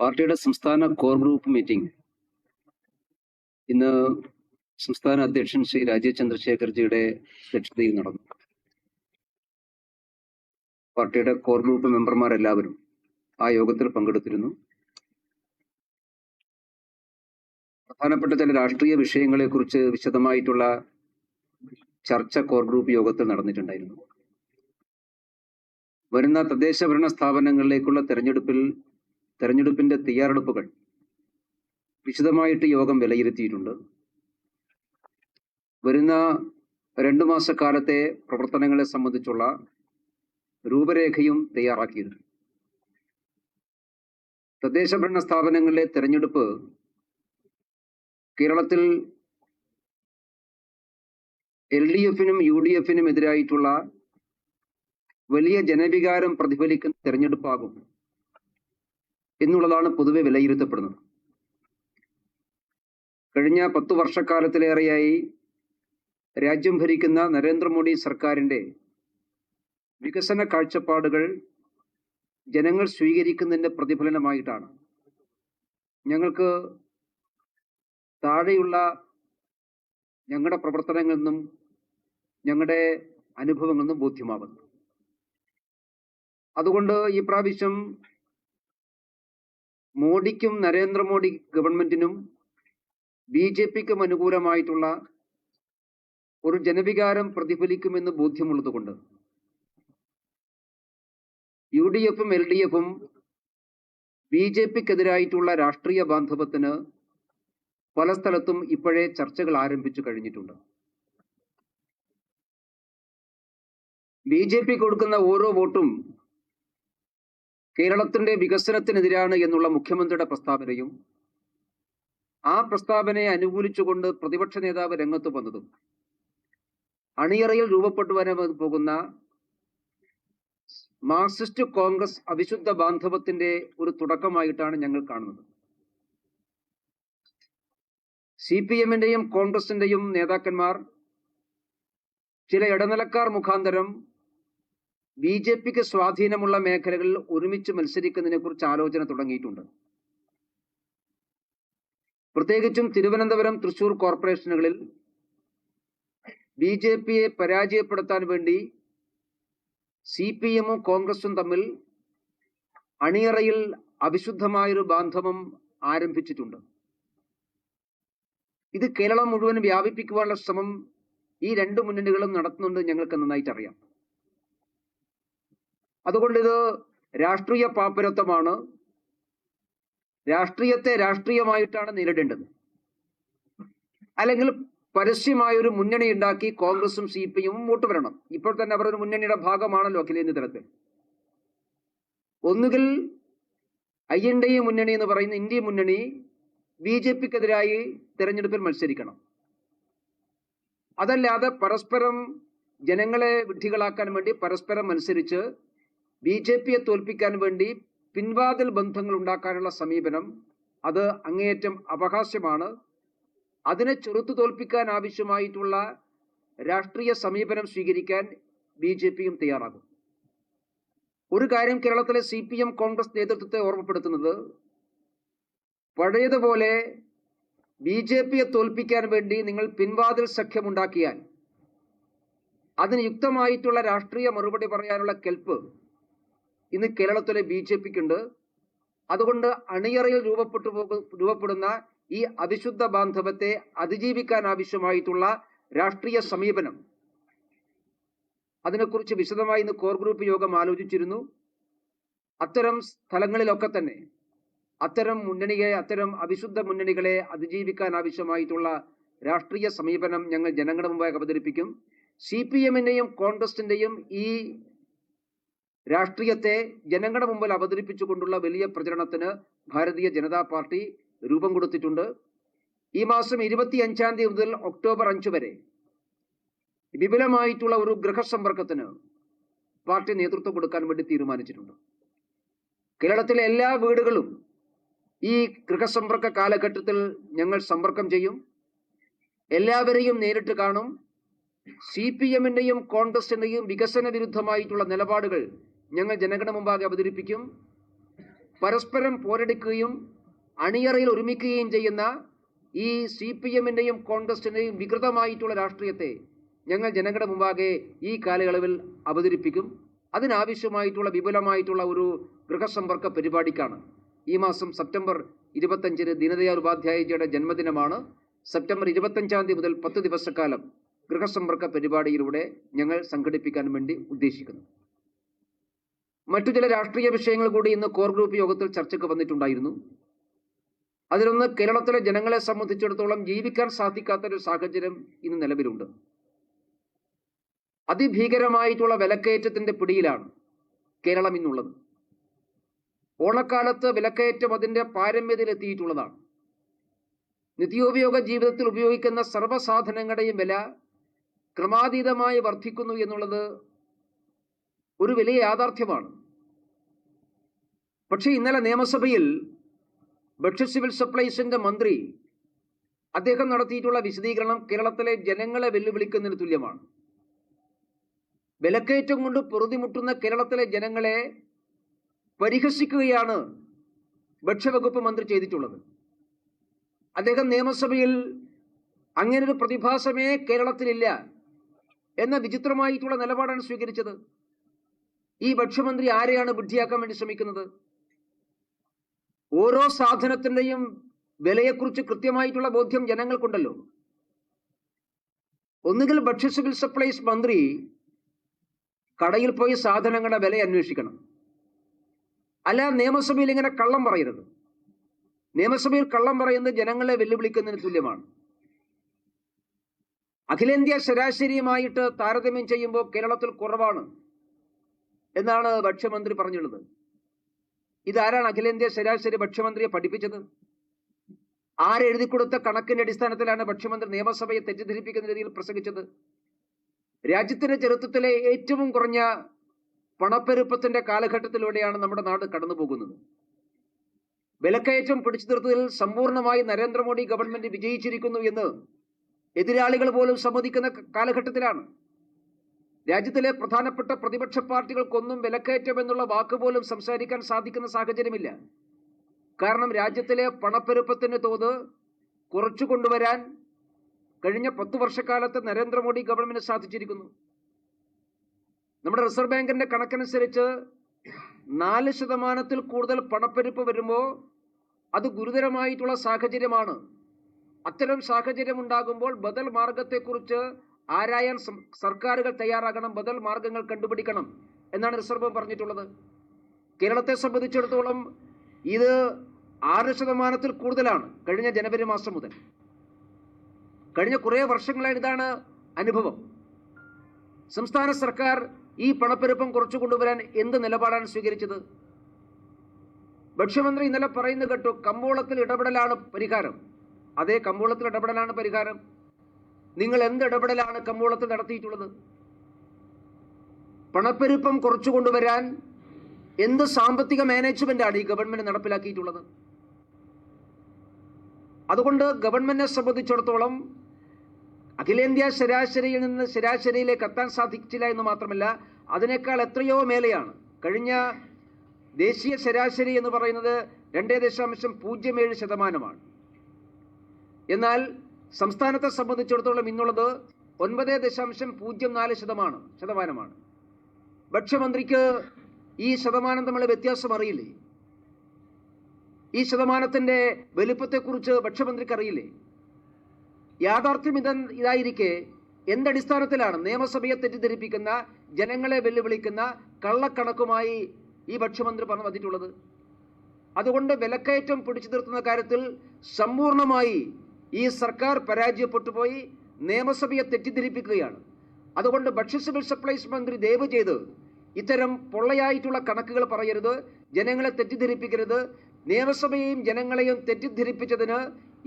പാർട്ടിയുടെ സംസ്ഥാന core group meeting. ഇന്ന് സംസ്ഥാന അധ്യക്ഷൻ ശ്രീ രാജീവ് ചന്ദ്രശേഖർജിയുടെ അധ്യക്ഷതയിൽ നടന്നു. പാർട്ടിയുടെ കോർ ഗ്രൂപ്പ് മെമ്പർമാരെല്ലാവരും ആ യോഗത്തിൽ പങ്കെടുത്തിരുന്നു. പ്രധാനപ്പെട്ട ചില രാഷ്ട്രീയ വിഷയങ്ങളെക്കുറിച്ച് വിശദമായിട്ടുള്ള ചർച്ച കോർ ഗ്രൂപ്പ് യോഗത്തിൽ നടന്നിട്ടുണ്ടായിരുന്നു. വരുന്ന തദ്ദേശ ഭരണ സ്ഥാപനങ്ങളിലേക്കുള്ള തെരഞ്ഞെടുപ്പിൽ തെരഞ്ഞെടുപ്പിന്റെ തയ്യാറെടുപ്പുകൾ വിശദമായിട്ട് യോഗം വിലയിരുത്തിയിട്ടുണ്ട്. വരുന്ന രണ്ടു മാസക്കാലത്തെ പ്രവർത്തനങ്ങളെ സംബന്ധിച്ചുള്ള രൂപരേഖയും തയ്യാറാക്കിയിട്ടുണ്ട്. തദ്ദേശ ഭരണ സ്ഥാപനങ്ങളിലെ തെരഞ്ഞെടുപ്പ് കേരളത്തിൽ എൽ ഡി എഫിനും യു ഡി എഫിനും എതിരായിട്ടുള്ള വലിയ ജനവികാരം പ്രതിഫലിക്കുന്ന തെരഞ്ഞെടുപ്പാകും. എന്നുള്ളതാണ് പൊതുവെ വിലയിരുത്തപ്പെടുന്നത്. കഴിഞ്ഞ പത്തു വർഷക്കാലത്തിലേറെയായി രാജ്യം ഭരിക്കുന്ന നരേന്ദ്രമോദി സർക്കാരിന്റെ വികസന കാഴ്ചപ്പാടുകൾ ജനങ്ങൾ സ്വീകരിക്കുന്നതിന്റെ പ്രതിഫലനമായിട്ടാണ്. ഞങ്ങൾക്ക് താഴെയുള്ള ഞങ്ങളുടെ പ്രവർത്തനങ്ങളിൽ നിന്നും ഞങ്ങളുടെ അനുഭവങ്ങളിൽ നിന്നും ബോധ്യമാവുന്നു അതുകൊണ്ട് ഈ പ്രാവശ്യം മോഡിക്കും നരേന്ദ്രമോദി ഗവൺമെന്റിനും ബി ജെ പിക്കും അനുകൂലമായിട്ടുള്ള ഒരു ജനവികാരം പ്രതിഫലിക്കുമെന്ന് ബോധ്യമുള്ളതുകൊണ്ട് യു ഡി എഫും എൽ ഡി എഫും ബി ജെ പിക്കെതിരായിട്ടുള്ള രാഷ്ട്രീയ ബാന്ധവത്തിന് പല സ്ഥലത്തും ഇപ്പോഴേ ചർച്ചകൾ ആരംഭിച്ചു കഴിഞ്ഞിട്ടുണ്ട്. ബി ജെ പി കൊടുക്കുന്ന ഓരോ വോട്ടും കേരളത്തിന്റെ വികസനത്തിനെതിരാണ് എന്നുള്ള മുഖ്യമന്ത്രിയുടെ പ്രസ്താവനയും ആ പ്രസ്താവനയെ അനുകൂലിച്ചുകൊണ്ട് പ്രതിപക്ഷ നേതാവ് രംഗത്ത് വന്നതും അണിയറയിൽ രൂപപ്പെട്ടു വരാൻ പോകുന്ന മാർക്സിസ്റ്റ് കോൺഗ്രസ് അവിശുദ്ധ ബാന്ധവത്തിന്റെ ഒരു തുടക്കമായിട്ടാണ് ഞങ്ങൾ കാണുന്നത്. സി പി എമ്മിന്റെയും കോൺഗ്രസിന്റെയും നേതാക്കന്മാർ ചില ഇടനിലക്കാർ മുഖാന്തരം ബി ജെ പിക്ക് സ്വാധീനമുള്ള മേഖലകളിൽ ഒരുമിച്ച് മത്സരിക്കുന്നതിനെ കുറിച്ച് ആലോചന തുടങ്ങിയിട്ടുണ്ട്. പ്രത്യേകിച്ചും തിരുവനന്തപുരം തൃശൂർ കോർപ്പറേഷനുകളിൽ ബി ജെ പിയെ പരാജയപ്പെടുത്താൻ വേണ്ടി സി പി എമ്മും കോൺഗ്രസും തമ്മിൽ അണിയറയിൽ അവിശുദ്ധമായൊരു ബാന്ധവം ആരംഭിച്ചിട്ടുണ്ട്. ഇത് കേരളം മുഴുവൻ വ്യാപിപ്പിക്കുവാനുള്ള ശ്രമം ഈ രണ്ട് മുന്നണികളും നടത്തുന്നുണ്ട് ഞങ്ങൾക്ക് നന്നായിട്ട് അറിയാം അതുകൊണ്ട് ഇത് രാഷ്ട്രീയ പാപ്പരത്വമാണ്. രാഷ്ട്രീയത്തെ രാഷ്ട്രീയമായിട്ടാണ് നേരിടേണ്ടത്. അല്ലെങ്കിൽ പരസ്യമായ ഒരു മുന്നണി ഉണ്ടാക്കി കോൺഗ്രസും സി പി എമ്മും വോട്ട് വരണം. ഇപ്പോൾ തന്നെ അവർ ഒരു മുന്നണിയുടെ ഭാഗമാണല്ലോ അഖിലേന്ത്യ തലത്തിൽ. ഒന്നുകിൽ ഐ എൻ ഡി മുന്നണി എന്ന് പറയുന്ന ഇന്ത്യ മുന്നണി ബി ജെ പിക്കെതിരായി തെരഞ്ഞെടുപ്പിൽ മത്സരിക്കണം. അതല്ലാതെ പരസ്പരം ജനങ്ങളെ വിഡ്ഢികളാക്കാൻ വേണ്ടി പരസ്പരം മത്സരിച്ച് ബി ജെ പിയെ തോൽപ്പിക്കാൻ വേണ്ടി പിൻവാതിൽ ബന്ധങ്ങൾ ഉണ്ടാക്കാനുള്ള സമീപനം അത് അങ്ങേയറ്റം അവകാശമാണ് അതിനെ ചെറുത്തു തോൽപ്പിക്കാൻ ആവശ്യമായിട്ടുള്ള രാഷ്ട്രീയ സമീപനം സ്വീകരിക്കാൻ ബി ജെ പിയും തയ്യാറാകും. ഒരു കാര്യം കേരളത്തിലെ സി പി എം കോൺഗ്രസ് നേതൃത്വത്തെ ഓർമ്മപ്പെടുത്തുന്നത് പഴയതുപോലെ ബി ജെ പിയെ തോൽപ്പിക്കാൻ വേണ്ടി നിങ്ങൾ പിൻവാതിൽ സഖ്യമുണ്ടാക്കിയാൽ അതിന് യുക്തമായിട്ടുള്ള രാഷ്ട്രീയ മറുപടി പറയാനുള്ള കെൽപ്പ് ഇന്ന് കേരളത്തിലെ ബി ജെ പിക്കുണ്ട്. അതുകൊണ്ട് അണിയറയിൽ രൂപപ്പെട്ടു രൂപപ്പെടുന്ന ഈ അവിശുദ്ധ ബാന്ധവത്തെ അതിജീവിക്കാൻ ആവശ്യമായിട്ടുള്ള രാഷ്ട്രീയ സമീപനം. അതിനെക്കുറിച്ച് വിശദമായി ഇന്ന് കോർ ഗ്രൂപ്പ് യോഗം ആലോചിച്ചിരുന്നു. അത്തരം സ്ഥലങ്ങളിലൊക്കെ തന്നെ അത്തരം മുന്നണിയെ അത്തരം അവിശുദ്ധ മുന്നണികളെ അതിജീവിക്കാൻ ആവശ്യമായിട്ടുള്ള രാഷ്ട്രീയ സമീപനം ഞങ്ങൾ ജനങ്ങളുടെ മുമ്പായി അവതരിപ്പിക്കും. സി പി എമ്മിന്റെയും കോൺഗ്രസിന്റെയും ഈ രാഷ്ട്രീയത്തെ ജനങ്ങളുടെ മുമ്പിൽ അവതരിപ്പിച്ചുകൊണ്ടുള്ള വലിയ പ്രചരണത്തിന് ഭാരതീയ ജനതാ പാർട്ടി രൂപം കൊടുത്തിട്ടുണ്ട്. ഈ മാസം ഇരുപത്തി അഞ്ചാം തീയതി മുതൽ ഒക്ടോബർ അഞ്ച് വരെ വിപുലമായിട്ടുള്ള ഒരു ഗൃഹസമ്പർക്കത്തിന് പാർട്ടി നേതൃത്വം കൊടുക്കാൻ വേണ്ടി തീരുമാനിച്ചിട്ടുണ്ട്. കേരളത്തിലെ എല്ലാ വീടുകളും ഈ ഗൃഹസമ്പർക്ക കാലഘട്ടത്തിൽ ഞങ്ങൾ സമ്പർക്കം ചെയ്യും. എല്ലാവരെയും നേരിട്ട് കാണും. സി പി എമ്മിന്റെയും കോൺഗ്രസിന്റെയും വികസന വിരുദ്ധമായിട്ടുള്ള നിലപാടുകൾ ഞങ്ങൾ ജനങ്ങളുടെ മുമ്പാകെ അവതരിപ്പിക്കും. പരസ്പരം പോരടിക്കുകയും അണിയറയിൽ ഒരുമിക്കുകയും ചെയ്യുന്ന ഈ സി പി എമ്മിന്റെയും കോൺഗ്രസിന്റെയും വികൃതമായിട്ടുള്ള രാഷ്ട്രീയത്തെ ഞങ്ങൾ ജനങ്ങളുടെ മുമ്പാകെ ഈ കാലയളവിൽ അവതരിപ്പിക്കും. അതിനാവശ്യമായിട്ടുള്ള വിപുലമായിട്ടുള്ള ഒരു ഗൃഹസമ്പർക്ക പരിപാടിക്കാണ്. ഈ മാസം സെപ്റ്റംബർ ഇരുപത്തഞ്ചിന് ദീനദയാൽ ഉപാധ്യായജിയുടെ ജന്മദിനമാണ്. സെപ്റ്റംബർ ഇരുപത്തഞ്ചാം തീയതി മുതൽ പത്ത് ദിവസക്കാലം ഗൃഹസമ്പർക്ക പരിപാടിയിലൂടെ ഞങ്ങൾ സംഘടിപ്പിക്കാൻ വേണ്ടി ഉദ്ദേശിക്കുന്നു. മറ്റു ചില രാഷ്ട്രീയ വിഷയങ്ങൾ കൂടി ഇന്ന് കോർ ഗ്രൂപ്പ് യോഗത്തിൽ ചർച്ചയ്ക്ക് വന്നിട്ടുണ്ടായിരുന്നു. അതിലൊന്ന് കേരളത്തിലെ ജനങ്ങളെ സംബന്ധിച്ചിടത്തോളം ജീവിക്കാൻ സാധിക്കാത്ത ഒരു സാഹചര്യം ഇന്ന് നിലവിലുണ്ട്. അതിഭീകരമായിട്ടുള്ള വിലക്കയറ്റത്തിന്റെ പിടിയിലാണ് കേരളം ഇന്നുള്ളത്. ഓണക്കാലത്ത് വിലക്കയറ്റം അതിന്റെ പാരമ്യതയിലെത്തിയിട്ടുള്ളതാണ്. നിത്യോപയോഗ ജീവിതത്തിൽ ഉപയോഗിക്കുന്ന സർവസാധനങ്ങളുടെയും വില ക്രമാതീതമായി വർദ്ധിക്കുന്നു എന്നുള്ളത് ഒരു വലിയ യാഥാർത്ഥ്യമാണ്. പക്ഷേ ഇന്നലെ നിയമസഭയിൽ ഭക്ഷ്യ സിവിൽ സപ്ലൈസിന്റെ മന്ത്രി അദ്ദേഹം നടത്തിയിട്ടുള്ള വിശദീകരണം കേരളത്തിലെ ജനങ്ങളെ വെല്ലുവിളിക്കുന്നതിന് തുല്യമാണ്. വിലക്കയറ്റം കൊണ്ട് പൊറുതിമുട്ടുന്ന കേരളത്തിലെ ജനങ്ങളെ പരിഹസിക്കുകയാണ് ഭക്ഷ്യവകുപ്പ് മന്ത്രി ചെയ്തിട്ടുള്ളത്. അദ്ദേഹം നിയമസഭയിൽ അങ്ങനൊരു പ്രതിഭാസമേ കേരളത്തിലില്ല എന്ന വിചിത്രമായിട്ടുള്ള നിലപാടാണ് സ്വീകരിച്ചത്. ഈ ഭക്ഷ്യമന്ത്രി ആരെയാണ് ബുദ്ധിയാക്കാൻ വേണ്ടി ശ്രമിക്കുന്നത്? ഓരോ സാധനത്തിന്റെയും വിലയെക്കുറിച്ച് കൃത്യമായിട്ടുള്ള ബോധ്യം ജനങ്ങൾക്കുണ്ടല്ലോ. ഒന്നുകിൽ ഭക്ഷ്യ സിവിൽ സപ്ലൈസ് മന്ത്രി കടയിൽ പോയി സാധനങ്ങളുടെ വില അന്വേഷിക്കണം. അല്ല നിയമസഭയിൽ ഇങ്ങനെ കള്ളം പറയരുത്. നിയമസഭയിൽ കള്ളം പറയുന്നത് ജനങ്ങളെ വെല്ലുവിളിക്കുന്നതിന് തുല്യമാണ്. അഖിലേന്ത്യാ ശരാശരിയുമായിട്ട് താരതമ്യം ചെയ്യുമ്പോൾ കേരളത്തിൽ കുറവാണ്. എന്നാണ് ഭക്ഷ്യമന്ത്രി പറഞ്ഞുള്ളത്. ഇതാരാണ് അഖിലേന്ത്യാ ശരാശരി ഭക്ഷ്യമന്ത്രിയെ പഠിപ്പിച്ചത്? ആരെഴുതി കൊടുത്ത കണക്കിന്റെ അടിസ്ഥാനത്തിലാണ് ഭക്ഷ്യമന്ത്രി നിയമസഭയെ തെറ്റിദ്ധരിപ്പിക്കുന്ന രീതിയിൽ പ്രസംഗിച്ചത്? രാജ്യത്തിന്റെ ചരിത്രത്തിലെ ഏറ്റവും കുറഞ്ഞ പണപ്പെരുപ്പത്തിന്റെ കാലഘട്ടത്തിലൂടെയാണ് നമ്മുടെ നാട് കടന്നു പോകുന്നത് വിലക്കയറ്റം പിടിച്ചു നിർത്തതിൽ സമ്പൂർണമായി നരേന്ദ്രമോദി ഗവൺമെന്റ് വിജയിച്ചിരിക്കുന്നു എന്ന് എതിരാളികൾ പോലും സമ്മതിക്കുന്ന കാലഘട്ടത്തിലാണ്. രാജ്യത്തിലെ പ്രധാനപ്പെട്ട പ്രതിപക്ഷ പാർട്ടികൾക്കൊന്നും വിലക്കയറ്റം എന്നുള്ള വാക്ക് പോലും സംസാരിക്കാൻ സാധിക്കുന്ന സാഹചര്യമില്ല. കാരണം രാജ്യത്തിലെ പണപ്പെരുപ്പത്തിന്റെ തോത് കുറച്ചു കൊണ്ടുവരാൻ കഴിഞ്ഞ പത്തു വർഷക്കാലത്ത് നരേന്ദ്രമോദി ഗവൺമെന്റ് സാധിച്ചിരിക്കുന്നു. നമ്മുടെ റിസർവ് ബാങ്കിന്റെ കണക്കനുസരിച്ച് നാല് ശതമാനത്തിൽ കൂടുതൽ പണപ്പെരുപ്പ് വരുമ്പോൾ അത് ഗുരുതരമായിട്ടുള്ള സാഹചര്യമാണ്. അത്തരം സാഹചര്യം ഉണ്ടാകുമ്പോൾ ബദൽ മാർഗത്തെക്കുറിച്ച് ആരായാൻ സർക്കാരുകൾ തയ്യാറാകണം ബദൽ മാർഗങ്ങൾ കണ്ടുപിടിക്കണം എന്നാണ് റിസർവ് ബാങ്ക് പറഞ്ഞിട്ടുള്ളത്. കേരളത്തെ സംബന്ധിച്ചിടത്തോളം ഇത് ആറ് ശതമാനത്തിൽ കൂടുതലാണ് കഴിഞ്ഞ ജനുവരി മാസം മുതൽ. കഴിഞ്ഞ കുറേ വർഷങ്ങളായി ഇതാണ് അനുഭവം. സംസ്ഥാന സർക്കാർ ഈ പണപ്പെരുപ്പം കുറച്ചു കൊണ്ടുവരാൻ എന്ത് നിലപാടാണ് സ്വീകരിച്ചത്? ഭക്ഷ്യമന്ത്രി ഇന്നലെ പറയുന്നത് കേട്ടു കമ്പോളത്തിൽ ഇടപെടലാണ് പരിഹാരം. അതേ കമ്പോളത്തിൽ ഇടപെടലാണ് പരിഹാരം. നിങ്ങൾ എന്ത് ഇടപെടലാണ് കമ്പോളത്ത് നടത്തിയിട്ടുള്ളത്? പണപ്പെരുപ്പം കുറച്ചു കൊണ്ടുവരാൻ എന്ത് സാമ്പത്തിക മാനേജ്മെന്റാണ് ഈ ഗവൺമെന്റ് നടപ്പിലാക്കിയിട്ടുള്ളത്? അതുകൊണ്ട് ഗവൺമെന്റിനെ സംബന്ധിച്ചിടത്തോളം അഖിലേന്ത്യാ ശരാശരിയിൽ നിന്ന് ശരാശരിയിലേക്ക് എത്താൻ സാധിച്ചില്ല എന്ന് മാത്രമല്ല അതിനേക്കാൾ എത്രയോ മേലെയാണ്. കഴിഞ്ഞ ദേശീയ ശരാശരി എന്ന് പറയുന്നത് രണ്ടേ ദശാംശം പൂജ്യം ഏഴ് ശതമാനമാണ്. എന്നാൽ സംസ്ഥാനത്തെ സംബന്ധിച്ചിടത്തോളം ഇന്നുള്ളത് ഒൻപത് ദശാംശം പൂജ്യം നാല് ശതമാനം ശതമാനമാണ്. ഭക്ഷ്യമന്ത്രിക്ക് ഈ ശതമാനം തമ്മിലെ വ്യത്യാസം അറിയില്ലേ? ഈ ശതമാനത്തിന്റെ വലുപ്പത്തെക്കുറിച്ച് ഭക്ഷ്യമന്ത്രിക്ക് അറിയില്ലേ യാഥാർത്ഥ്യം ഇത ഇതായിരിക്കെ എന്തടിസ്ഥാനത്തിലാണ് നിയമസഭയെ തെറ്റിദ്ധരിപ്പിക്കുന്ന ജനങ്ങളെ വെല്ലുവിളിക്കുന്ന കള്ളക്കണക്കുമായി ഈ ഭക്ഷ്യമന്ത്രി പറഞ്ഞു വന്നിട്ടുള്ളത്? അതുകൊണ്ട് വിലക്കയറ്റം പിടിച്ചു നിർത്തുന്ന കാര്യത്തിൽ സമ്പൂർണമായി ഈ സർക്കാർ പരാജയപ്പെട്ടു പോയി നിയമസഭയെ തെറ്റിദ്ധരിപ്പിക്കുകയാണ്. അതുകൊണ്ട് ഭക്ഷ്യ സിവിൽ സപ്ലൈസ് മന്ത്രി ദയവ് ചെയ്ത് ഇത്തരം പൊള്ളയായിട്ടുള്ള കണക്കുകൾ പറയരുത് ജനങ്ങളെ തെറ്റിദ്ധരിപ്പിക്കരുത്. നിയമസഭയെയും ജനങ്ങളെയും തെറ്റിദ്ധരിപ്പിച്ചതിന്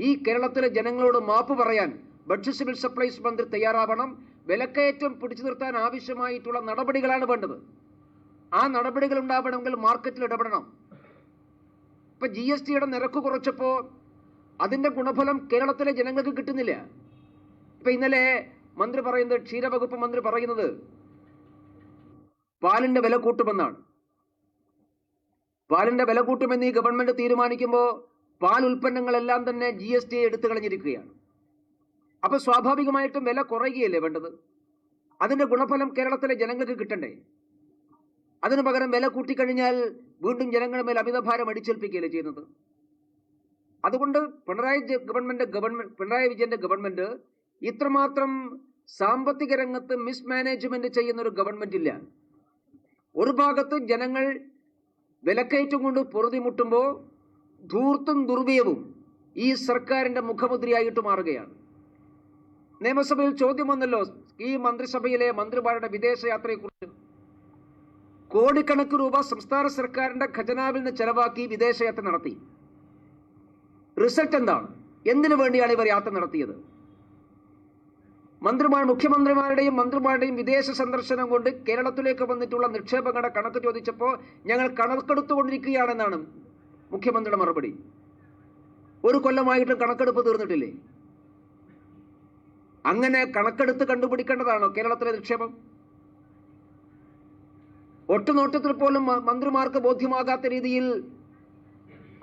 ഈ കേരളത്തിലെ ജനങ്ങളോട് മാപ്പ് പറയാൻ ഭക്ഷ്യ സിവിൽ സപ്ലൈസ് മന്ത്രി തയ്യാറാവണം. വിലക്കയറ്റം പിടിച്ചു നിർത്താൻ ആവശ്യമായിട്ടുള്ള നടപടികളാണ് വേണ്ടത്. ആ നടപടികൾ ഉണ്ടാവണമെങ്കിൽ മാർക്കറ്റിൽ ഇടപെടണം. ഇപ്പൊ ജി എസ് ടിയുടെ നിരക്ക് കുറച്ചപ്പോ അതിന്റെ ഗുണഫലം കേരളത്തിലെ ജനങ്ങൾക്ക് കിട്ടുന്നില്ല. ഇപ്പൊ ഇന്നലെ മന്ത്രി പറയുന്നത് ക്ഷീരവകുപ്പ് മന്ത്രി പറയുന്നത് പാലിന്റെ വില കൂട്ടുമെന്നാണ്. പാലിന്റെ വില കൂട്ടുമെന്ന് ഈ ഗവൺമെന്റ് തീരുമാനിക്കുമ്പോൾ പാൽ ഉൽപ്പന്നങ്ങളെല്ലാം തന്നെ ജി എസ് ടി എടുത്തു കളഞ്ഞിരിക്കുകയാണ്. അപ്പൊ സ്വാഭാവികമായിട്ടും വില കുറയുകയല്ലേ വേണ്ടത്? അതിന്റെ ഗുണഫലം കേരളത്തിലെ ജനങ്ങൾക്ക് കിട്ടണ്ടേ? അതിനു പകരം വില കൂട്ടിക്കഴിഞ്ഞാൽ വീണ്ടും ജനങ്ങളുടെ മേൽ അമിതഭാരം അടിച്ചേൽപ്പിക്കുകയല്ലേ ചെയ്യുന്നത്? അതുകൊണ്ട് പിണറായി ഗവൺമെന്റ് ഗവൺമെന്റ് പിണറായി വിജയന്റെ ഗവൺമെന്റ് ഇത്രമാത്രം സാമ്പത്തിക രംഗത്ത് മിസ്മാനേജ്മെന്റ് ചെയ്യുന്ന ഒരു ഗവൺമെന്റ് ഇല്ല. ഒരു ഭാഗത്ത് ജനങ്ങൾ വിലക്കയറ്റം കൊണ്ട് പൊറുതിമുട്ടുമ്പോൾ ധൂർത്തും ദുർവ്യവും ഈ സർക്കാരിന്റെ മുഖമുദ്രയായിട്ട് മാറുകയാണ്. നിയമസഭയിൽ ചോദ്യം വന്നല്ലോ ഈ മന്ത്രിസഭയിലെ മന്ത്രിമാരുടെ വിദേശയാത്രയെക്കുറിച്ച്. കോടിക്കണക്കിന് രൂപ സംസ്ഥാന സർക്കാരിന്റെ ഖജനാവിൽ നിന്ന് ചെലവാക്കി വിദേശയാത്ര നടത്തി. റിസൾട്ട് എന്താണ്? എന്തിനു വേണ്ടിയാണ് ഇവർ യാത്ര നടത്തിയത്? മന്ത്രിമാർ മുഖ്യമന്ത്രിമാരുടെയും മന്ത്രിമാരുടെയും വിദേശ സന്ദർശനം കൊണ്ട് കേരളത്തിലേക്ക് വന്നിട്ടുള്ള നിക്ഷേപങ്ങളുടെ കണക്ക് ചോദിച്ചപ്പോൾ ഞങ്ങൾ കണക്കെടുത്തുകൊണ്ടിരിക്കുകയാണെന്നാണ് മുഖ്യമന്ത്രിയുടെ മറുപടി. ഒരു കൊല്ലമായിട്ടും കണക്കെടുപ്പ് തീർന്നിട്ടില്ലേ? അങ്ങനെ കണക്കെടുത്ത് കണ്ടുപിടിക്കേണ്ടതാണോ കേരളത്തിലെ നിക്ഷേപം? ഒട്ടുനോട്ടത്തിൽ പോലും മന്ത്രിമാർക്ക് ബോധ്യമാകാത്ത രീതിയിൽ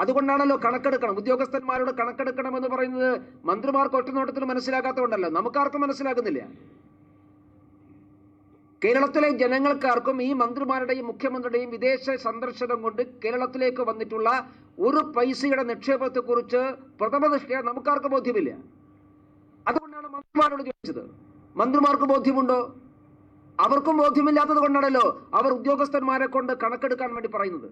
അതുകൊണ്ടാണല്ലോ കണക്കെടുക്കണം. ഉദ്യോഗസ്ഥന്മാരോട് കണക്കെടുക്കണം എന്ന് പറയുന്നത് മന്ത്രിമാർക്ക് ഒറ്റനോട്ടത്തിൽ മനസ്സിലാകാത്തതുകൊണ്ടല്ലോ. നമുക്കാർക്കും മനസ്സിലാകുന്നില്ല. കേരളത്തിലെ ജനങ്ങൾക്കാർക്കും ഈ മന്ത്രിമാരുടെയും മുഖ്യമന്ത്രിയുടെയും വിദേശ സന്ദർശനം കൊണ്ട് കേരളത്തിലേക്ക് വന്നിട്ടുള്ള ഒരു പൈസയുടെ നിക്ഷേപത്തെക്കുറിച്ച് പ്രഥമ ദൃഷ്ടിയ നമുക്കാർക്കും ബോധ്യമില്ല. അതുകൊണ്ടാണ് മന്ത്രിമാരോട് ചോദിച്ചത്. മന്ത്രിമാർക്ക് ബോധ്യമുണ്ടോ? അവർക്കും ബോധ്യമില്ലാത്തത് കൊണ്ടാണല്ലോ അവർ ഉദ്യോഗസ്ഥന്മാരെ കൊണ്ട് കണക്കെടുക്കാൻ വേണ്ടി പറയുന്നത്.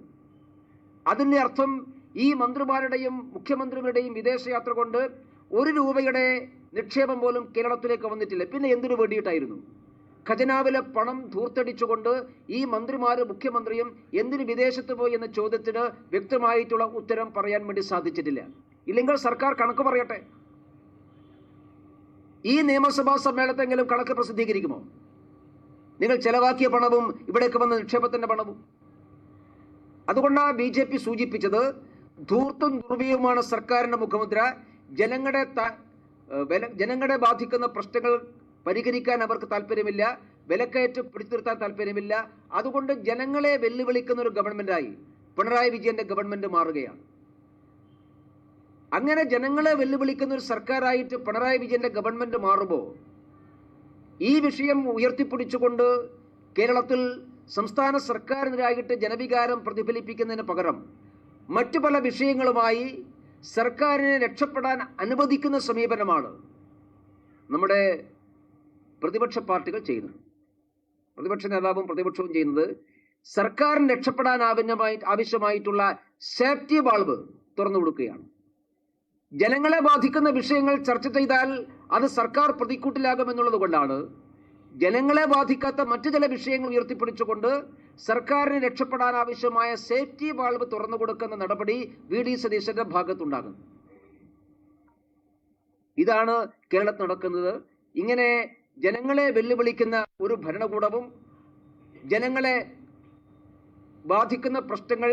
അതിന്റെ അർത്ഥം ഈ മന്ത്രിമാരുടെയും മുഖ്യമന്ത്രിമാരുടെയും വിദേശയാത്ര കൊണ്ട് ഒരു രൂപയുടെ നിക്ഷേപം പോലും കേരളത്തിലേക്ക് വന്നിട്ടില്ല. പിന്നെ എന്തിനു വേണ്ടിയിട്ടായിരുന്നു? ഖജനാവിലെ പണം ധൂർത്തടിച്ചുകൊണ്ട് ഈ മന്ത്രിമാരും മുഖ്യമന്ത്രിയും എന്തിനു വിദേശത്ത് പോയി എന്ന ചോദ്യത്തിന് വ്യക്തമായിട്ടുള്ള ഉത്തരം പറയാൻ വേണ്ടി സാധിച്ചിട്ടില്ല. ഇല്ലെങ്കിൽ സർക്കാർ കണക്ക് പറയട്ടെ. ഈ നിയമസഭാ സമ്മേളനത്തെങ്കിലും കണക്ക് പ്രസിദ്ധീകരിക്കുമോ? നിങ്ങൾ ചെലവാക്കിയ പണവും ഇവിടേക്ക് വന്ന നിക്ഷേപത്തിന്റെ പണവും. അതുകൊണ്ടാണ് ബി സൂചിപ്പിച്ചത് ധൂർത്തും ദുർവീയവുമാണ് സർക്കാരിന്റെ മുഖമുദ്ര. ജനങ്ങളുടെ ജനങ്ങളെ ബാധിക്കുന്ന പ്രശ്നങ്ങൾ പരിഹരിക്കാൻ അവർക്ക് താല്പര്യമില്ല. വിലക്കയറ്റം പിടിച്ചു നിർത്താൻ താല്പര്യമില്ല. അതുകൊണ്ട് ജനങ്ങളെ വെല്ലുവിളിക്കുന്ന ഒരു ഗവൺമെന്റായി പിണറായി വിജയന്റെ ഗവൺമെന്റ് മാറുകയാണ്. അങ്ങനെ ജനങ്ങളെ വെല്ലുവിളിക്കുന്ന ഒരു സർക്കാരായിട്ട് പിണറായി വിജയന്റെ ഗവൺമെന്റ് മാറുമ്പോൾ ഈ വിഷയം ഉയർത്തിപ്പിടിച്ചുകൊണ്ട് കേരളത്തിൽ സംസ്ഥാന സർക്കാരിനെതിരായിട്ട് ജനവികാരം പ്രതിഫലിപ്പിക്കുന്നതിന് പകരം മറ്റു പല വിഷയങ്ങളുമായി സർക്കാരിനെ രക്ഷപ്പെടാൻ അനുവദിക്കുന്ന സമീപനമാണ് നമ്മുടെ പ്രതിപക്ഷ പാർട്ടികൾ ചെയ്യുന്നത്. പ്രതിപക്ഷ നേതാവും പ്രതിപക്ഷവും ചെയ്യുന്നത് സർക്കാരിന് രക്ഷപ്പെടാൻ ആവശ്യമായി ആവശ്യമായിട്ടുള്ള സേഫ്റ്റി വാൾവ് തുറന്നു കൊടുക്കുകയാണ്. ജനങ്ങളെ ബാധിക്കുന്ന വിഷയങ്ങൾ ചർച്ച ചെയ്താൽ അത് സർക്കാർ പ്രതിക്കൂട്ടിലാകുമെന്നുള്ളത് കൊണ്ടാണ് ജനങ്ങളെ ബാധിക്കാത്ത മറ്റു ചില വിഷയങ്ങൾ ഉയർത്തിപ്പിടിച്ചുകൊണ്ട് സർക്കാരിന് രക്ഷപ്പെടാൻ ആവശ്യമായ സേഫ്റ്റി വാൾവ് തുറന്നു കൊടുക്കുന്ന നടപടി വി ഡി സതീശന്റെ ഭാഗത്തുണ്ടാകും. ഇതാണ് കേരളത്തിൽ നടക്കുന്നത്. ഇങ്ങനെ ജനങ്ങളെ വെല്ലുവിളിക്കുന്ന ഒരു ഭരണകൂടവും ജനങ്ങളെ ബാധിക്കുന്ന പ്രശ്നങ്ങൾ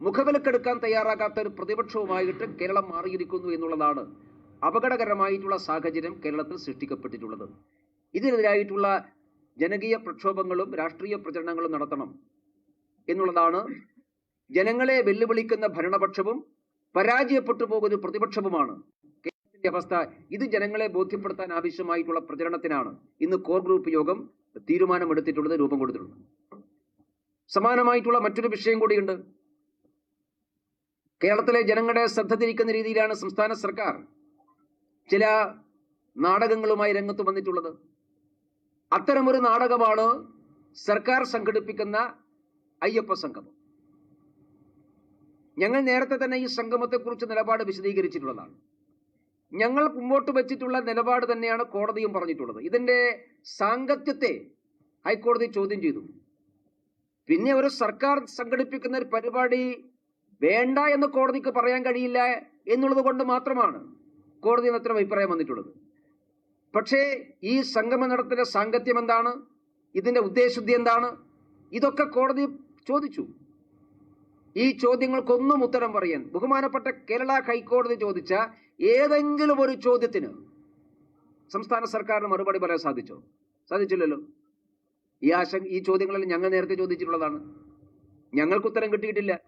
മുഖവിലക്കെടുക്കാൻ തയ്യാറാകാത്ത ഒരു പ്രതിപക്ഷവുമായിട്ട് കേരളം മാറിയിരിക്കുന്നു എന്നുള്ളതാണ് അപകടകരമായിട്ടുള്ള സാഹചര്യം കേരളത്തിൽ സൃഷ്ടിക്കപ്പെട്ടിട്ടുള്ളത്. ഇതിനെതിരായിട്ടുള്ള ജനകീയ പ്രക്ഷോഭങ്ങളും രാഷ്ട്രീയ പ്രചരണങ്ങളും നടത്തണം എന്നുള്ളതാണ് ജനങ്ങളെ വെല്ലുവിളിക്കുന്ന ഭരണപക്ഷവും പരാജയപ്പെട്ടു പോകുന്ന പ്രതിപക്ഷവുമാണ്. കേരളത്തിന്റെ അവസ്ഥ ഇത് ജനങ്ങളെ ബോധ്യപ്പെടുത്താൻ ആവശ്യമായിട്ടുള്ള പ്രചരണത്തിനാണ്. ഇന്ന് കോർ ഗ്രൂപ്പ് യോഗം തീരുമാനമെടുത്തിട്ടുള്ളത് രൂപം കൊടുത്തിട്ടുള്ളത് സമാനമായിട്ടുള്ള മറ്റൊരു വിഷയം കൂടിയുണ്ട്. കേരളത്തിലെ ജനങ്ങളുടെ ശ്രദ്ധ തിരിക്കുന്ന രീതിയിലാണ് സംസ്ഥാന സർക്കാർ ചില നാടകങ്ങളുമായി രംഗത്ത് വന്നിട്ടുള്ളത്. അത്തരമൊരു നാടകമാണ് സർക്കാർ സംഘടിപ്പിക്കുന്ന അയ്യപ്പ സംഗമം. ഞങ്ങൾ നേരത്തെ തന്നെ ഈ സംഗമത്തെക്കുറിച്ച് നിലപാട് വിശദീകരിച്ചിട്ടുള്ളതാണ്. ഞങ്ങൾ മുമ്പോട്ട് വെച്ചിട്ടുള്ള നിലപാട് തന്നെയാണ് കോടതിയും പറഞ്ഞിട്ടുള്ളത്. ഇതിന്റെ സാങ്കത്യത്തെ ഹൈക്കോടതി ചോദ്യം ചെയ്തു. പിന്നെ ഒരു സർക്കാർ സംഘടിപ്പിക്കുന്ന ഒരു പരിപാടി വേണ്ട എന്ന് കോടതിക്ക് പറയാൻ കഴിയില്ല എന്നുള്ളത് കൊണ്ട് മാത്രമാണ് കോടതി അത്ര അഭിപ്രായം വന്നിട്ടുള്ളത്. പക്ഷേ ഈ സംഗമ നടത്തുന്ന സാങ്കത്യം എന്താണ് ഇതിന്റെ ഉദ്ദേശശുദ്ധി എന്താണ് ഇതൊക്കെ കോടതി ചോദിച്ചു. ഈ ചോദ്യങ്ങൾക്കൊന്നും ഉത്തരം പറയാൻ ബഹുമാനപ്പെട്ട കേരള ഹൈക്കോടതി ചോദിച്ച ഏതെങ്കിലും ഒരു ചോദ്യത്തിന് സംസ്ഥാന സർക്കാരിന് മറുപടി പറയാൻ സാധിച്ചോ? സാധിച്ചില്ലല്ലോ. ഈ ആശ ഈ ചോദ്യങ്ങളെല്ലാം ഞങ്ങൾ നേരത്തെ ചോദിച്ചിട്ടുള്ളതാണ്. ഞങ്ങൾക്ക് ഉത്തരം കിട്ടിയിട്ടില്ല.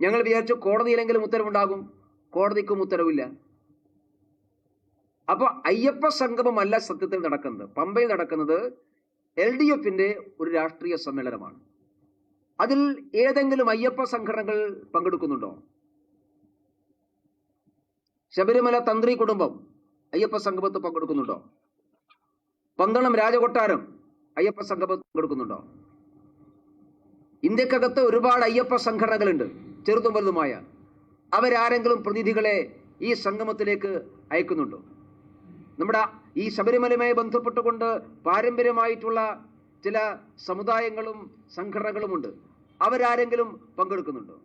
ഞങ്ങൾ വിചാരിച്ചു കോടതിയിലെങ്കിലും ഉത്തരവുണ്ടാകും. കോടതിക്കും ഉത്തരവില്ല. അപ്പൊ അയ്യപ്പ സംഗമമല്ല സത്യത്തിൽ നടക്കുന്നത്. പമ്പയിൽ നടക്കുന്നത് എൽ ഡി എഫിന്റെ ഒരു രാഷ്ട്രീയ സമ്മേളനമാണ്. അതിൽ ഏതെങ്കിലും അയ്യപ്പ സംഘടനകൾ പങ്കെടുക്കുന്നുണ്ടോ? ശബരിമല തന്ത്രി കുടുംബം അയ്യപ്പ സംഗമത്ത് പങ്കെടുക്കുന്നുണ്ടോ? പന്തളം രാജകൊട്ടാരം അയ്യപ്പ സംഗമത്ത് പങ്കെടുക്കുന്നുണ്ടോ? ഇന്ത്യക്കകത്ത് ഒരുപാട് അയ്യപ്പ സംഘടനകളുണ്ട് ചെറുതും വലുതുമായ. അവരാരെങ്കിലും പ്രതിനിധികളെ ഈ സംഗമത്തിലേക്ക് അയക്കുന്നുണ്ടോ? നമ്മുടെ ഈ ശബരിമലയുമായി ബന്ധപ്പെട്ടുകൊണ്ട് പാരമ്പര്യമായിട്ടുള്ള ചില സമുദായങ്ങളും സംഘടനകളുമുണ്ട്. അവരാരെങ്കിലും പങ്കെടുക്കുന്നുണ്ടോ?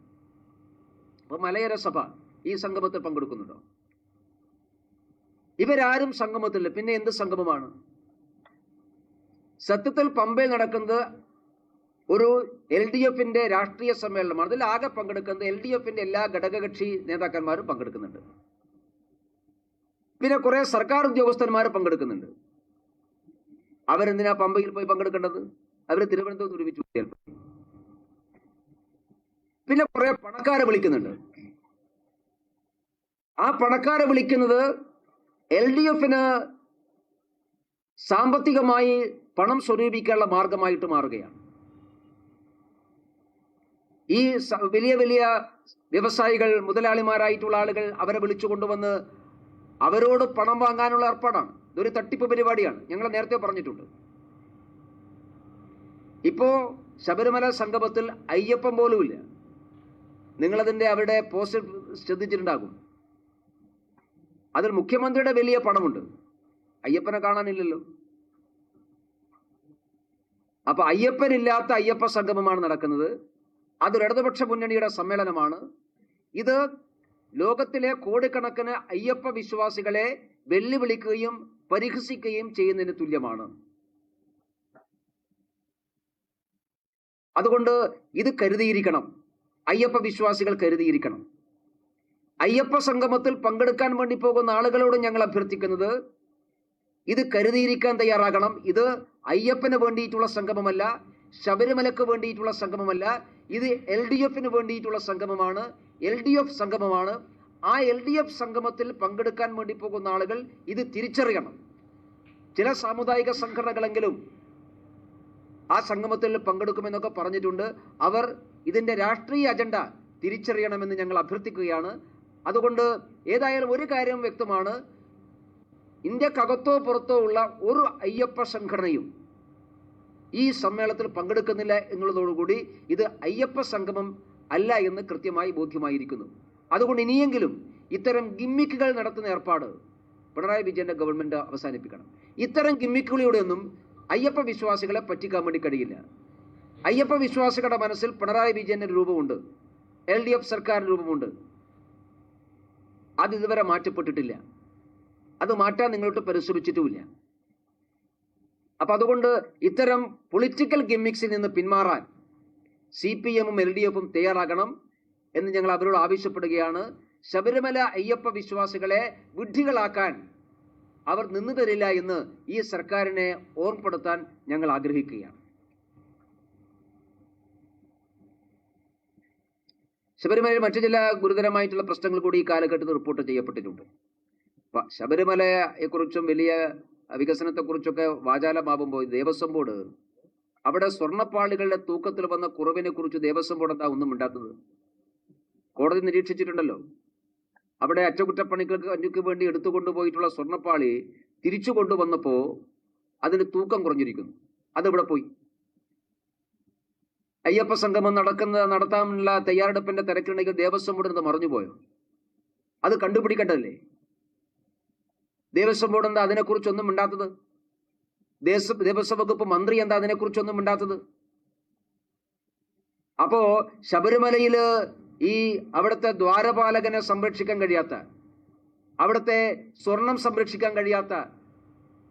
അപ്പോൾ മലയര സഭ ഈ സംഗമത്തിൽ പങ്കെടുക്കുന്നുണ്ടോ? ഇവരാരും സംഗമത്തില്ല. പിന്നെ എന്ത് സംഗമമാണ്? സത്യത്തിൽ പമ്പയിൽ നടക്കുന്നത് ഒരു എൽ ഡി എഫിന്റെ രാഷ്ട്രീയ സമ്മേളനമാണ്. അതിൽ ആകെ പങ്കെടുക്കുന്നത് എൽ ഡി എഫിന്റെ എല്ലാ ഘടകകക്ഷി നേതാക്കന്മാരും പങ്കെടുക്കുന്നുണ്ട്. പിന്നെ കുറെ സർക്കാർ ഉദ്യോഗസ്ഥന്മാർ പങ്കെടുക്കുന്നുണ്ട്. അവരെന്തിനാ പമ്പയിൽ പോയി പങ്കെടുക്കേണ്ടത്? അവർ തിരുവനന്തപുരത്ത് ഒരുമിച്ച് പിന്നെ കുറെ പണക്കാരെ വിളിക്കുന്നുണ്ട്. ആ പണക്കാരെ വിളിക്കുന്നത് എൽ ഡി എഫിന് സാമ്പത്തികമായി പണം സ്വരൂപിക്കാനുള്ള മാർഗമായിട്ട് മാറുകയാണ്. ഈ വലിയ വലിയ വ്യവസായികൾ മുതലാളിമാരായിട്ടുള്ള ആളുകൾ അവരെ വിളിച്ചു കൊണ്ടുവന്ന് അവരോട് പണം വാങ്ങാനുള്ള ഏർപ്പാടാണ്. ഇതൊരു തട്ടിപ്പ് പരിപാടിയാണ്. ഞങ്ങൾ നേരത്തെ പറഞ്ഞിട്ടുണ്ട്. ഇപ്പോ ശബരിമല സംഗമത്തിൽ അയ്യപ്പൻ പോലുമില്ല. നിങ്ങളതിന്റെ അവിടെ പോസ്റ്റ് ശ്രദ്ധിച്ചിട്ടുണ്ടാകും. അതിൽ മുഖ്യമന്ത്രിയുടെ വലിയ പണമുണ്ട്. അയ്യപ്പനെ കാണാനില്ലല്ലോ. അപ്പൊ അയ്യപ്പനില്ലാത്ത അയ്യപ്പ സംഗമമാണ് നടക്കുന്നത്. അതൊരു ഇടതുപക്ഷ മുന്നണിയുടെ സമ്മേളനമാണ്. ഇത് ലോകത്തിലെ കോടിക്കണക്കിന് അയ്യപ്പ വിശ്വാസികളെ വെല്ലുവിളിക്കുകയും പരിഹസിക്കുകയും ചെയ്യുന്നതിന് തുല്യമാണ്. അതുകൊണ്ട് ഇത് കരുതിയിരിക്കണം. അയ്യപ്പ വിശ്വാസികൾ കരുതിയിരിക്കണം. അയ്യപ്പ സംഗമത്തിൽ പങ്കെടുക്കാൻ വേണ്ടി പോകുന്ന ആളുകളോട് ഞങ്ങൾ അഭ്യർത്ഥിക്കുന്നത് ഇത് കരുതിയിരിക്കാൻ തയ്യാറാകണം. ഇത് അയ്യപ്പന് വേണ്ടിയിട്ടുള്ള സംഗമമല്ല ശബരിമലക്ക് വേണ്ടിയിട്ടുള്ള സംഗമമല്ല ഇത് എൽ ഡി എഫിന് വേണ്ടിയിട്ടുള്ള സംഗമമാണ്. എൽ ഡി എഫ് സംഗമമാണ്. ആ എൽ ഡി എഫ് സംഗമത്തിൽ പങ്കെടുക്കാൻ വേണ്ടി പോകുന്ന ആളുകൾ ഇത് തിരിച്ചറിയണം. ചില സാമുദായിക സംഘടനകളെങ്കിലും ആ സംഗമത്തിൽ പങ്കെടുക്കുമെന്നൊക്കെ പറഞ്ഞിട്ടുണ്ട്. അവർ ഇതിന്റെ രാഷ്ട്രീയ അജണ്ട തിരിച്ചറിയണമെന്ന് ഞങ്ങൾ അഭ്യർത്ഥിക്കുകയാണ്. അതുകൊണ്ട് ഏതായാലും ഒരു കാര്യം വ്യക്തമാണ്. ഇന്ത്യക്കകത്തോ പുറത്തോ ഉള്ള ഒരു അയ്യപ്പ സംഘടനയും ഈ സമ്മേളനത്തിൽ പങ്കെടുക്കുന്നില്ല എന്നുള്ളതോടുകൂടി ഇത് അയ്യപ്പ സംഗമം അല്ല എന്ന് കൃത്യമായി ബോധ്യമായിരിക്കുന്നു. അതുകൊണ്ട് ഇനിയെങ്കിലും ഇത്തരം ഗിമ്മിക്കുകൾ നടത്തുന്ന ഏർപ്പാട് പിണറായി വിജയന്റെ ഗവൺമെന്റ് അവസാനിപ്പിക്കണം. ഇത്തരം ഗിമ്മിക്കുകളിലൂടെ ഒന്നും അയ്യപ്പ വിശ്വാസികളെ പറ്റിക്കാൻ വേണ്ടി കഴിയില്ല. അയ്യപ്പ വിശ്വാസികളുടെ മനസ്സിൽ പിണറായി വിജയന്റെ രൂപമുണ്ട്. എൽ ഡി എഫ് സർക്കാരിന്റെ രൂപമുണ്ട്. അത് ഇതുവരെ മാറ്റപ്പെട്ടിട്ടില്ല. അത് മാറ്റാൻ നിങ്ങളോട്ട് പരിശ്രമിച്ചിട്ടുമില്ല. അപ്പൊ അതുകൊണ്ട് ഇത്തരം പൊളിറ്റിക്കൽ ഗിമ്മിക്സിൽ നിന്ന് പിന്മാറാൻ സി പി എമ്മും എൽ ഡി എഫും തയ്യാറാകണം എന്ന് ഞങ്ങൾ അവരോട് ആവശ്യപ്പെടുകയാണ്. ശബരിമല അയ്യപ്പ വിശ്വാസികളെ വിഡ്ഢികളാക്കാൻ അവർ നിന്നു തരില്ല എന്ന് ഈ സർക്കാരിനെ ഓർമ്മപ്പെടുത്താൻ ഞങ്ങൾ ആഗ്രഹിക്കുകയാണ്. ശബരിമലയിൽ മറ്റു ചില ഗുരുതരമായിട്ടുള്ള പ്രശ്നങ്ങൾ കൂടി ഈ കാലഘട്ടത്തിൽ റിപ്പോർട്ട് ചെയ്യപ്പെട്ടിട്ടുണ്ട്. ശബരിമലയെക്കുറിച്ചും വലിയ വികസനത്തെക്കുറിച്ചൊക്കെ വാചാലമാകുമ്പോൾ ദേവസ്വം ബോർഡ് അവിടെ സ്വർണപ്പാളികളുടെ തൂക്കത്തിൽ വന്ന കുറവിനെ കുറിച്ച് ദേവസ്വം ബോർഡ് എന്താ ഒന്നും ഉണ്ടാക്കുന്നത് കോടതി നിരീക്ഷിച്ചിട്ടുണ്ടല്ലോ. അവിടെ അറ്റകുറ്റപ്പണികൾക്ക് അഞ്ചുക്ക് വേണ്ടി എടുത്തുകൊണ്ടുപോയിട്ടുള്ള സ്വർണപ്പാളി തിരിച്ചു കൊണ്ടുവന്നപ്പോ അതിന് തൂക്കം കുറഞ്ഞിരിക്കുന്നു. അതിവിടെ പോയി. അയ്യപ്പ സംഗമം നടക്കുന്ന നടത്താനുള്ള തയ്യാറെടുപ്പിന്റെ തിരക്കിണെങ്കിൽ ദേവസ്വം ബോർഡ് മറഞ്ഞുപോയോ? അത് കണ്ടുപിടിക്കേണ്ടതല്ലേ? ദേവസ്വം ബോർഡ് എന്താ അതിനെക്കുറിച്ചൊന്നും മിണ്ടാത്തത്? ദേവസ്വം ദേവസ്വം വകുപ്പ് മന്ത്രി എന്താ അതിനെക്കുറിച്ചൊന്നും മിണ്ടാത്തത്? അപ്പോ ശബരിമലയിൽ ഈ അവിടുത്തെ ദ്വാരപാലകനെ സംരക്ഷിക്കാൻ കഴിയാത്ത അവിടുത്തെ സ്വർണം സംരക്ഷിക്കാൻ കഴിയാത്ത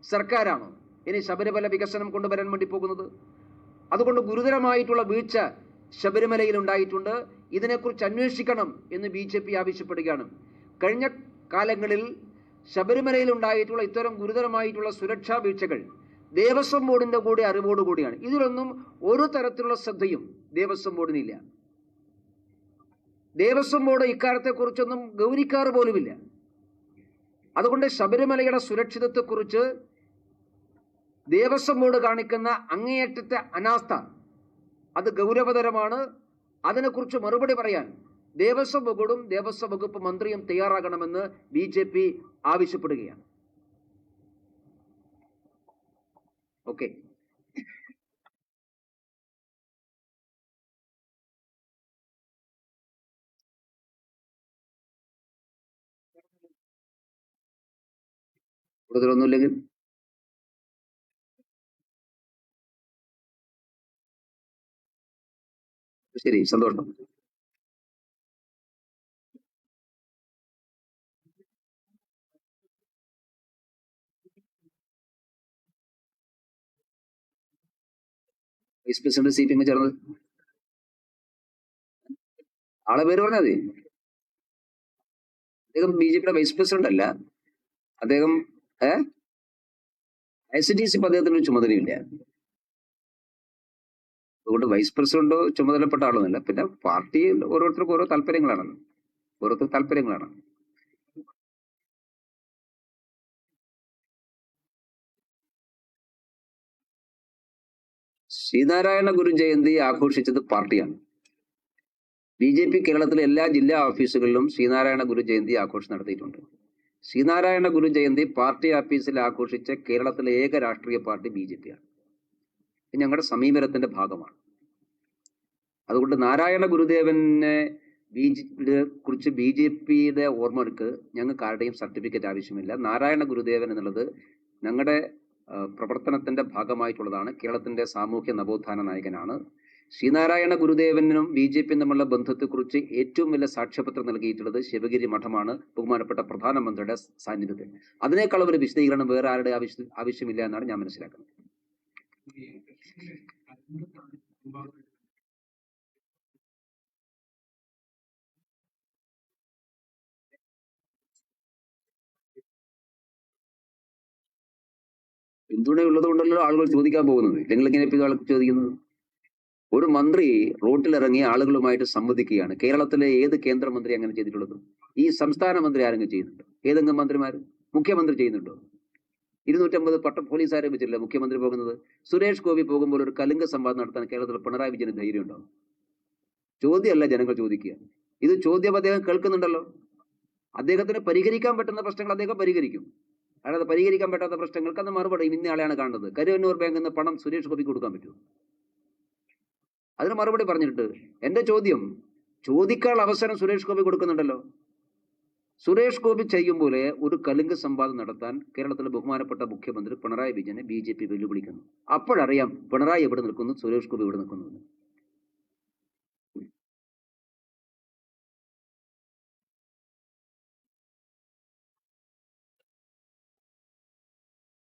സർക്കാരാണോ ഇനി ശബരിമല വികസനം കൊണ്ടുവരാൻ വേണ്ടി പോകുന്നത്? അതുകൊണ്ട് ഗുരുതരമായിട്ടുള്ള വീഴ്ച ശബരിമലയിൽ ഉണ്ടായിട്ടുണ്ട്. ഇതിനെക്കുറിച്ച് അന്വേഷിക്കണം എന്ന് ബി ജെ പി ആവശ്യപ്പെടുകയാണ്. കഴിഞ്ഞ കാലങ്ങളിൽ ശബരിമലയിൽ ഉണ്ടായിട്ടുള്ള ഇത്തരം ഗുരുതരമായിട്ടുള്ള സുരക്ഷാ വീഴ്ചകൾ ദേവസ്വം ബോർഡിന്റെ കൂടി അറിവോടുകൂടിയാണ് ഇതിലൊന്നും ഒരു തരത്തിലുള്ള ശ്രദ്ധയും ദേവസ്വം ബോർഡിനില്ല. ദേവസ്വം ബോർഡ് ഇക്കാര്യത്തെക്കുറിച്ചൊന്നും ഗൗനിക്കാറ് പോലുമില്ല. അതുകൊണ്ട് ശബരിമലയുടെ സുരക്ഷിതത്വത്തെക്കുറിച്ച് ദേവസ്വം ബോർഡ് കാണിക്കുന്ന അങ്ങേയറ്റത്തെ അനാസ്ഥ അത് ഗൗരവതരമാണ്. അതിനെക്കുറിച്ച് മറുപടി പറയാൻ ദേവസ്വം ബോർഡും ദേവസ്വം വകുപ്പ് മന്ത്രിയും തയ്യാറാകണമെന്ന് ബി ആവശ്യപ്പെടുകയാണ്. ഓക്കെ കൂടുതലൊന്നുമില്ലെങ്കിൽ ശരി സന്തോഷം. Vice president C P M ചേർന്നത് ആളെ പേര് പറഞ്ഞാൽ മതി. അദ്ദേഹം ബി ജെ പിയുടെ വൈസ് പ്രസിഡന്റ് അല്ല. അദ്ദേഹം ഏ? ഐ സി ടി സി അദ്ദേഹത്തിന് ചുമതലയില്ല. അതുകൊണ്ട് വൈസ് പ്രസിഡന്റോ ചുമതലപ്പെട്ട ആളൊന്നുമില്ല. പിന്നെ പാർട്ടി ഓരോരുത്തർക്കും ഓരോ താല്പര്യങ്ങളാണല്ലോ ഓരോരുത്തർ താല്പര്യങ്ങളാണ്. ശ്രീനാരായണ ഗുരു ജയന്തി ആഘോഷിച്ചത് പാർട്ടിയാണ്. ബി ജെ പി കേരളത്തിലെ എല്ലാ ജില്ലാ ഓഫീസുകളിലും ശ്രീനാരായണ ഗുരു ജയന്തി ആഘോഷം നടത്തിയിട്ടുണ്ട്. ശ്രീനാരായണ ഗുരു ജയന്തി പാർട്ടി ഓഫീസിൽ ആഘോഷിച്ച കേരളത്തിലെ ഏക രാഷ്ട്രീയ പാർട്ടി ബി ജെ പിയാണ് ഇത് ഞങ്ങളുടെ സമീപനത്തിന്റെ ഭാഗമാണ്. അതുകൊണ്ട് നാരായണ ഗുരുദേവനെ ബി കുറിച്ച് ബി ജെ പിയുടെ ഓർമ്മകൾക്ക് ഞങ്ങൾക്ക് ആരുടെയും സർട്ടിഫിക്കറ്റ് ആവശ്യമില്ല. നാരായണ ഗുരുദേവൻ എന്നുള്ളത് ഞങ്ങളുടെ പ്രവർത്തനത്തിന്റെ ഭാഗമായിട്ടുള്ളതാണ്. കേരളത്തിന്റെ സാമൂഹ്യ നവോത്ഥാന നായകനാണ്. ശ്രീനാരായണ ഗുരുദേവനും ബി ജെ പിയും തമ്മിലുള്ള ബന്ധത്തെക്കുറിച്ച് ഏറ്റവും വലിയ സാക്ഷ്യപത്രം നൽകിയിട്ടുള്ളത് ശിവഗിരി മഠമാണ്. ബഹുമാനപ്പെട്ട പ്രധാനമന്ത്രിയുടെ സാന്നിധ്യത്തിൽ. അതിനേക്കാൾ ഒരു വിശദീകരണം വേറെ ആരുടെ ആവശ്യം ആവശ്യമില്ല എന്നാണ് ഞാൻ മനസ്സിലാക്കുന്നത്. പിന്തുണയുള്ളത് കൊണ്ടല്ലോ ആളുകൾ ചോദിക്കാൻ പോകുന്നത്. ഇല്ലെങ്കിൽ ഇങ്ങനെ ആൾക്ക് ചോദിക്കുന്നത്? ഒരു മന്ത്രി റോട്ടിലിറങ്ങി ആളുകളുമായിട്ട് സംവദിക്കുകയാണ്. കേരളത്തിലെ ഏത് കേന്ദ്രമന്ത്രി അങ്ങനെ ചെയ്തിട്ടുള്ളത്? ഈ സംസ്ഥാന മന്ത്രി ആരെങ്കിലും ചെയ്യുന്നുണ്ടോ? ഏതെങ്കിലും മന്ത്രിമാർ മുഖ്യമന്ത്രി ചെയ്യുന്നുണ്ടോ? ഇരുന്നൂറ്റമ്പത് പട്ട പോലീസ് ആരംഭിച്ചില്ല മുഖ്യമന്ത്രി പോകുന്നത്? സുരേഷ് ഗോപി പോകുമ്പോൾ ഒരു കലുങ്ക സംവാദം നടത്താൻ കേരളത്തിൽ പിണറായി വിജയന് ധൈര്യം ഉണ്ടാവും ചോദ്യമല്ല ജനങ്ങൾ ചോദിക്കുക. ഇത് ചോദ്യം അദ്ദേഹം കേൾക്കുന്നുണ്ടല്ലോ. അദ്ദേഹത്തിന് പരിഹരിക്കാൻ പറ്റുന്ന പ്രശ്നങ്ങൾ അദ്ദേഹം പരിഹരിക്കും. അല്ലാതെ പരിഹരിക്കാൻ പറ്റാത്ത പ്രശ്നങ്ങൾക്ക് അത് മറുപടി ഇന്ന ആളെയാണ് കാണുന്നത്. കരുവന്നൂർ ബാങ്കിൽ നിന്ന് പണം സുരേഷ് ഗോപിക്ക് കൊടുക്കാൻ പറ്റുമോ? അതിന് മറുപടി പറഞ്ഞിട്ട് എന്റെ ചോദ്യം ചോദിക്കാനുള്ള അവസരം സുരേഷ് ഗോപി കൊടുക്കുന്നുണ്ടല്ലോ. സുരേഷ് ഗോപി ചെയ്യും പോലെ ഒരു കലുങ്ക് സംവാദം നടത്താൻ കേരളത്തിലെ ബഹുമാനപ്പെട്ട മുഖ്യമന്ത്രി പിണറായി വിജയനെ ബി ജെ പി വെല്ലുവിളിക്കുന്നു. അപ്പോഴറിയാം പിണറായി എവിടെ നിൽക്കുന്നു സുരേഷ് ഗോപി എവിടെ നിൽക്കുന്നു.